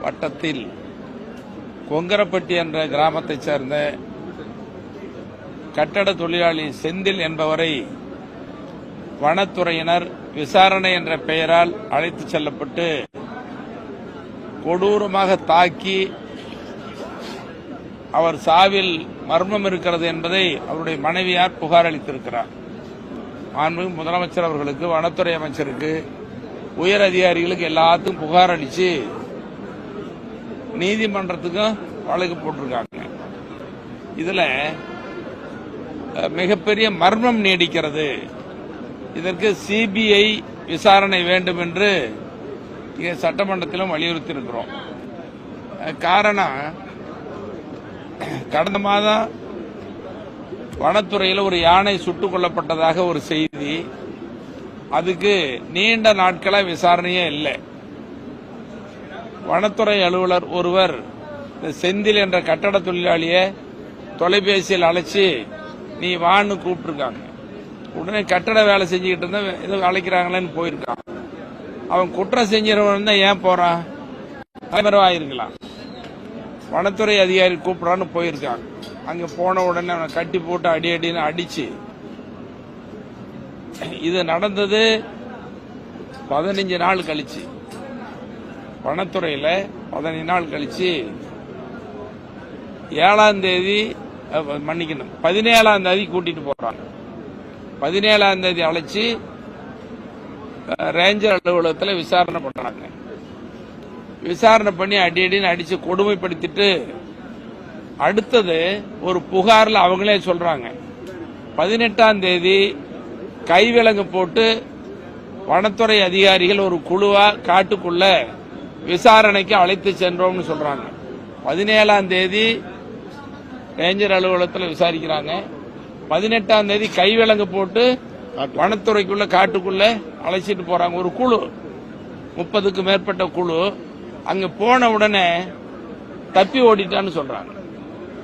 வட்டத்தில் கொங்கரப்பட்டி என்ற கிராமத்தைச் சேர்ந்த கட்டட தொழிலாளி செந்தில் என்பவரை வனத்துறையினர் விசாரணை என்ற பெயரால் அழைத்துச் செல்லப்பட்டு கொடூரமாக தாக்கி அவர் சாவில் மர்மம் இருக்கிறது என்பதை அவருடைய மனைவியார் புகார் அளித்திருக்கிறார் மாண்புமிகு முதலமைச்சர் அவர்களுக்கு வனத்துறை அமைச்சருக்கு உயர் அதிகாரிகளுக்கு எல்லாத்துக்கும் புகார் அளிச்சு நீதிமன்றத்துக்கும் வழக்கு போட்டிருக்காங்க. இதுல மிகப்பெரிய மர்மம் நீடிக்கிறது. இதற்கு சிபிஐ விசாரணை வேண்டும் என்று இங்கே சட்டமன்றத்திலும் வலியுறுத்தி இருக்கிறோம் காரணம் கடந்த மாதம் வனத்துறையில் ஒரு யானை சுட்டுக் கொல்லப்பட்டதாக ஒரு செய்தி. அதுக்கு நீண்ட நாட்களாக விசாரணையே இல்லை. வனத்துறை அலுவலர் ஒருவர் செந்தில் என்ற கட்டட தொழிலாளியை தொலைபேசியில் அழைச்சி நீ வான்னு கூப்பிட்டுருக்காங்க. உடனே கட்டட வேலை செஞ்சுக்கிட்டு இருந்தா ஏதோ அழைக்கிறாங்களேன்னு போயிருக்கான் அவன் குற்றம் செஞ்சவன் தான் ஏன் போறான்? தலைமறைவாயிருக்கலாம் வனத்துறை அதிகாரி கூப்பிடான்னு போயிருக்காங்க. அங்க போன உடனே அவனை கட்டி போட்டு அடி அடின்னு அடிச்சு இது நடந்தது பதினஞ்சு நாள் கழிச்சு. வனத்துறையில் பதினஞ்சு நாள் கழிச்சு ஏழாம் தேதி மன்னிக்கணும். பதினேழாம் தேதி கூட்டிட்டு போறாங்க. பதினேழாம் தேதி அழைச்சி ரேஞ்சர் அலுவலகத்தில் விசாரணை பண்றாங்க. விசாரணை பண்ணி அடி அடின்னு அடிச்சு கொடுமைப்படுத்திட்டு அடுத்தது ஒரு புகாரில் அவங்களே சொல்றாங்க. பதினெட்டாம் தேதி கைவிலங்கு போட்டு வனத்துறை அதிகாரிகள் ஒரு குழுவா காட்டுக்குள்ள விசாரணைக்கு அழைத்து சென்றோம்னு சொல்றாங்க. பதினேழாம் தேதி ரேஞ்சர் அலுவலகத்தில் விசாரிக்கிறாங்க. பதினெட்டாம் தேதி கைவிலங்கு போட்டு வனத்துறைக்குள்ள காட்டுக்குள்ள அழைச்சிட்டு போறாங்க. ஒரு குழு. முப்பதுக்கு மேற்பட்ட குழு. அங்க போன உடனே தப்பி ஓடிட்டான்னு சொல்றாங்க.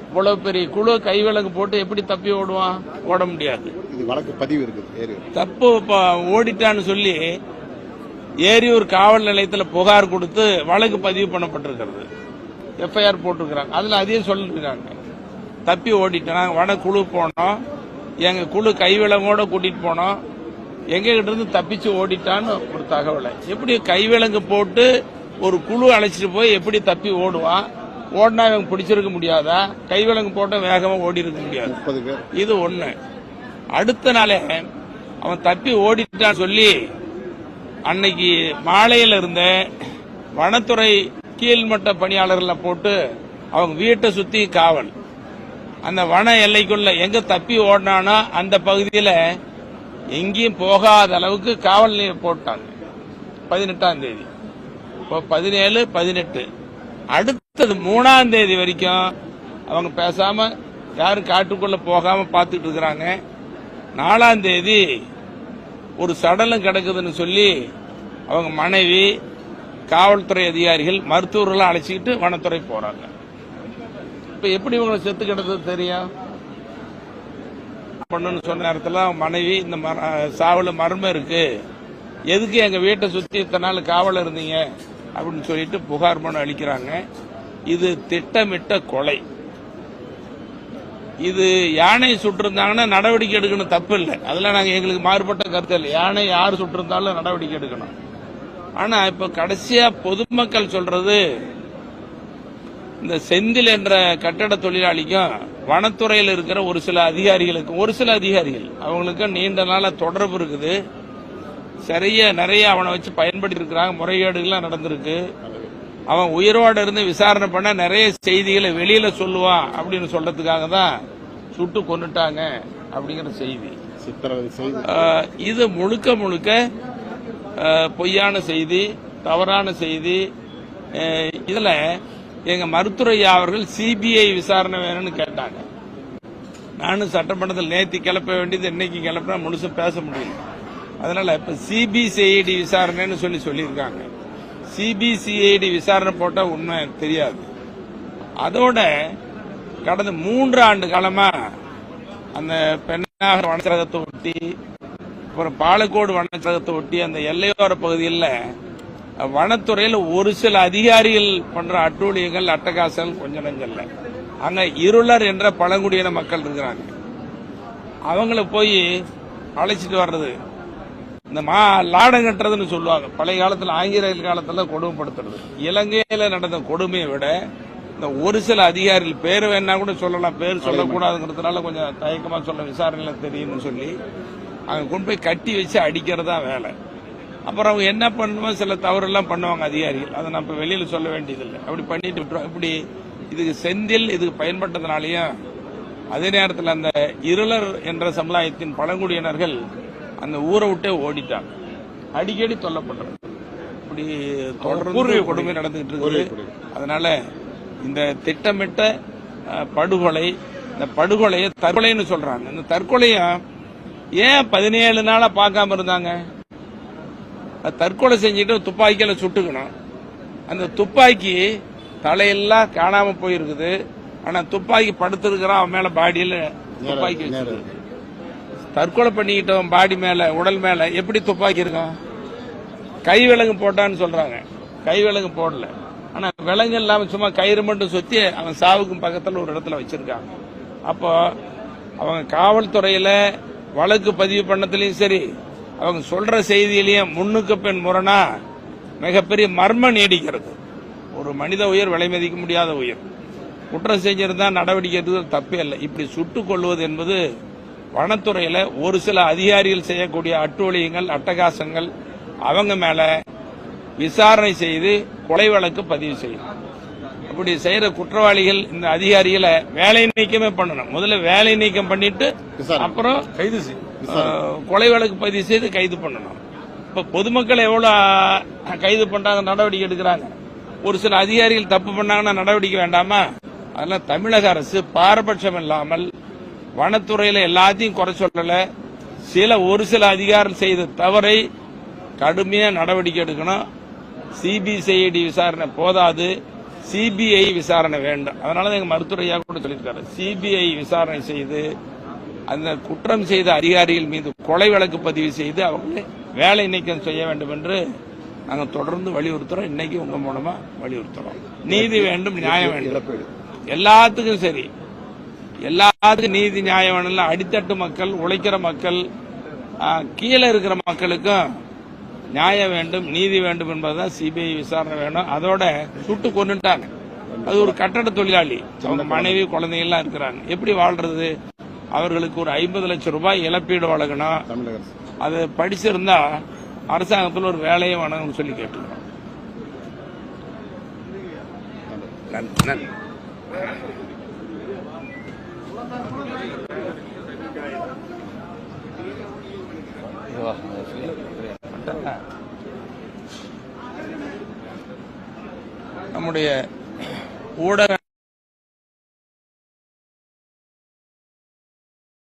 இவ்வளவு பெரிய குழு கைவிலங்கு போட்டு எப்படி தப்பி ஓடுவான்? ஓட முடியாது. வழக்கு பதிவு இருக்குது ஏரி தப்பு ஓடிட்டான்னு சொல்லி ஏரியூர் காவல் நிலையத்தில் புகார் கொடுத்து வழக்கு பதிவு பண்ணப்பட்டிருக்கிறது. எஃப்ஐஆர் போட்டிருக்கிறாங்க. அதுல அதையும் சொல்லிருக்காங்க தப்பி ஓடிட்டோம். வன குழு போனோம். எங்க குழு கைவிலங்கோட கூட்டிட்டு போனோம். எங்க கிட்ட இருந்து தப்பிச்சு ஓடிட்டான்னு ஒரு தகவலை. எப்படி கைவிலங்கு போட்டு ஒரு குழு அழைச்சிட்டு போய் எப்படி தப்பி ஓடுவான் ஓடினா இவங்க பிடிச்சிருக்க முடியாதா? கைவிலங்கு போட்ட வேகமா ஓடி இருக்க முடியாது இது ஒண்ணு. அடுத்த நாளே அவன் தப்பி ஓடிட்டான்னு சொல்லி அன்னைக்கு மாலையில இருந்த வனத்துறை கீழ்மட்ட பணியாளர்களை போட்டு அவங்க வீட்டை சுத்தி காவல். அந்த வன எல்லைக்குள்ள எங்க தப்பி ஓடினானோ அந்த பகுதியில எங்கேயும் போகாத அளவுக்கு காவல் நிலையம் போட்டாங்க. பதினெட்டாம் தேதி. இப்போ பதினேழு பதினெட்டு. அடுத்தது மூணாம் தேதி வரைக்கும் அவங்க பேசாம யாரும் காட்டுக்குள்ள போகாம பார்த்துட்டு இருக்கிறாங்க. நாலாம் தேதி ஒரு சடலம் கிடக்குதுன்னு சொல்லி அவங்க மனைவி காவல்துறை அதிகாரிகள் மருத்துவர்கள் அழைச்சிக்கிட்டு வனத்துறை போறாங்க. இப்ப எப்படி இவங்களை செத்து கிடந்தது தெரியும்? பண்ணுன்னு சொன்ன நேரத்தில் மனைவி இந்த மர- மர்மம் இருக்கு. எதுக்கு எங்க வீட்டை சுத்தி இத்தனை நாள் காவல் இருந்தீங்க? அப்படின்னு சொல்லிட்டு புகார் மனு அளிக்கிறாங்க. இது திட்டமிட்ட கொலை. இது யானை சுட்டிருந்தாங்கன்னா நடவடிக்கை எடுக்கணும் தப்பு இல்லை அதெல்லாம் நாங்கள் எங்களுக்கு மாறுபட்ட கருத்து இல்லை. யானை யார் சுட்டிருந்தாலும் நடவடிக்கை எடுக்கணும். ஆனால் இப்போ கடைசியாக பொதுமக்கள் சொல்றது இந்த செந்தில் என்ற கட்டட தொழிலாளிக்கும் வனத்துறையில் இருக்கிற ஒரு சில அதிகாரிகளுக்கும் ஒரு சில அதிகாரிகள் அவங்களுக்கும் நீண்ட நாள தொடர்பு இருக்குது. சரியா நிறைய அவனை வச்சு பயன்படுத்தி இருக்கிறாங்க. முறைகேடுகள்லாம் நடந்திருக்கு. அவன் உயிரோட இருந்து விசாரணை பண்ண நிறைய செய்திகளை வெளியில சொல்லுவான் அப்படின்னு சொல்றதுக்காக தான் சுட்டு கொன்னுட்டாங்க அப்படிங்கிற செய்தி. இது முழுக்க முழுக்க பொய்யான செய்தி தவறான செய்தி. இதுல எங்க மருத்துவரை அவர்கள் சிபிஐ விசாரணை வேணும்னு கேட்டாங்க. நானும் சட்டமன்றத்தில் நேத்தி கிளப்ப வேண்டியது இன்னைக்கு கிளப்பினா முழுசும் பேச முடியல. அதனால இப்ப சிபிசிஐடி விசாரணைன்னு சொல்லி சொல்லியிருக்காங்க. சிபிசிஐடி விசாரணை போட்டால் உண்மை தெரியாது. அதோட கடந்த மூன்று ஆண்டு காலமாக அந்த பெண்ணாக வனச்சரகத்தை ஒட்டி அப்புறம் பாலக்கோடு வனச்சரகத்தை ஒட்டி அந்த எல்லையோர பகுதியில் வனத்துறையில் ஒரு சில அதிகாரிகள் பண்ற அட்டூழியங்கள் அட்டகாசங்கள் கொஞ்சம் நெஞ்சல்ல. அங்க இருளர் என்ற பழங்குடியின மக்கள் இருக்கிறாங்க. அவங்கள போய் அழைச்சிட்டு வர்றது இந்த மா லாடம் கட்டுறதுன்னு சொல்லுவாங்க. பழைய காலத்துல ஆங்கிலேயர் காலத்துல கொடுமைப்படுத்துறது இலங்கையில நடந்த கொடுமையை விட இந்த ஒரு சில அதிகாரிகள் பேர் வேணா கூட சொல்லலாம். பேர் சொல்லக்கூடாதுங்கிறதுனால கொஞ்சம் தயக்கமா சொல்ல விசாரணையில தெரியும்னு சொல்லி அங்க கொண்டு போய் கட்டி வச்சு அடிக்கிறது தான் வேலை. அப்புறம் அவங்க என்ன பண்ணுவோம் சில தவறெல்லாம் பண்ணுவாங்க அதிகாரிகள். அதை நம்ம வெளியில சொல்ல வேண்டியதில்லை. அப்படி பண்ணிட்டு விட்டுருவோம். இப்படி இதுக்கு செந்தில் இதுக்கு பயன்பட்டதுனாலயும் அதே நேரத்தில் அந்த இருளர் என்ற சமுதாயத்தின் பழங்குடியினர்கள் அந்த ஊரை விட்டே ஓடிட்டாங்க. அடிக்கடி தொல்லப்படுறது இப்படி தொடர்ந்து கொடுமை நடந்துகிட்டு இருக்குது. அதனால இந்த திட்டமிட்ட படுகொலை இந்த படுகொலையை தற்கொலைன்னு சொல்றாங்க. இந்த தற்கொலைய ஏன் பதினேழு நாளா பார்க்காம இருந்தாங்க? தற்கொலை செஞ்சுட்டு துப்பாக்கியில சுட்டுக்கணும். அந்த துப்பாக்கி தலையெல்லாம் காணாம போயிருக்குது. ஆனா துப்பாக்கி படுத்திருக்கிறான் அவன் மேல பாடியில துப்பாக்கி வச்சிருக்கு தற்கொலை பண்ணிக்கிட்டவன் பாடி மேல உடல் மேல எப்படி துப்பாக்கி இருக்கும்? கை விலங்கு போட்டான்னு சொல்றாங்க. கை விலங்கு போடல. ஆனா விலங்கு இல்லாம சும்மா கயிறு மட்டும் சுத்தி அவன் சாவுக்கும் பக்கத்துல ஒரு இடத்துல வச்சிருக்காங்க. அப்போ அவங்க காவல்துறையில வழக்கு பதிவு பண்ணதுலயும் சரி அவங்க சொல்ற செய்தியிலையும் முன்னுக்கு பெண் முரணா மிகப்பெரிய மர்மம் நீடிக்கிறது. ஒரு மனித உயிர் விலை மதிக்க முடியாத உயிர். குற்றம் செஞ்சிருந்தா நடவடிக்கை எடுக்கிறது தப்பே இல்லை. இப்படி சுட்டுக் கொள்வது என்பது வனத்துறையில ஒரு சில அதிகாரிகள் செய்யக்கூடிய அட்டூழியங்கள் அட்டகாசங்கள் அவங்க மேல விசாரணை செய்து கொலை வழக்கு பதிவு செய்யணும். அப்படி செய்யற குற்றவாளிகள் இந்த அதிகாரிகளை வேலை நீக்கமே பண்ணணும். முதல்ல வேலை நீக்கம் பண்ணிட்டு. அப்புறம் கைது கொலை வழக்கு பதிவு செய்து கைது பண்ணணும். இப்ப பொதுமக்கள் எவ்வளவு கைது பண்றாங்க நடவடிக்கை எடுக்கிறாங்க? ஒரு சில அதிகாரிகள் தப்பு பண்ணாங்கன்னா நடவடிக்கை வேண்டாமா? அதெல்லாம் தமிழக அரசு பாரபட்சம் இல்லாமல் வனத்துறையில எல்லாத்தையும் குறை சொல்லல. சில ஒரு சில அதிகாரிகள் செய்த தவறை கடுமையா நடவடிக்கை எடுக்கணும். சிபிசிஐடி விசாரணை போதாது. சிபிஐ விசாரணை வேண்டும். அதனால எங்க மருத்துவரையா கூட சொல்லியிருக்காரு. சிபிஐ விசாரணை செய்து அந்த குற்றம் செய்த அதிகாரிகள் மீது கொலை வழக்கு பதிவு செய்து அவங்களை வேலை நீக்கம் செய்ய வேண்டும் என்று நாங்கள் தொடர்ந்து வலியுறுத்துறோம். இன்னைக்கு உங்க மூலமா வலியுறுத்துறோம். நீதி வேண்டும் நியாயம் வேண்டும். எல்லாத்துக்கும் சரி. எல்லாத்துக்கும் நீதி நியாயம் வேணும்ல அடித்தட்டு மக்கள் உழைக்கிற மக்கள் கீழே இருக்கிற மக்களுக்கும் நியாயம் வேண்டும் நீதி வேண்டும் என்பதுதான் சிபிஐ விசாரணை வேணும். அதோட சுட்டு கொண்டுட்டாங்க அது ஒரு கட்டட தொழிலாளி. அவங்க மனைவி குழந்தைங்க எல்லாம் இருக்கிறாங்க. எப்படி வாழ்றது? அவர்களுக்கு ஒரு ஐம்பது லட்சம் ரூபாய் இழப்பீடு வழங்கணும். அது படிச்சிருந்தா அரசாங்கத்தில் ஒரு வேலையை வழங்கணும்னு சொல்லி கேட்டுக்கிறோம் நன்றி. நம்முடைய ஊடக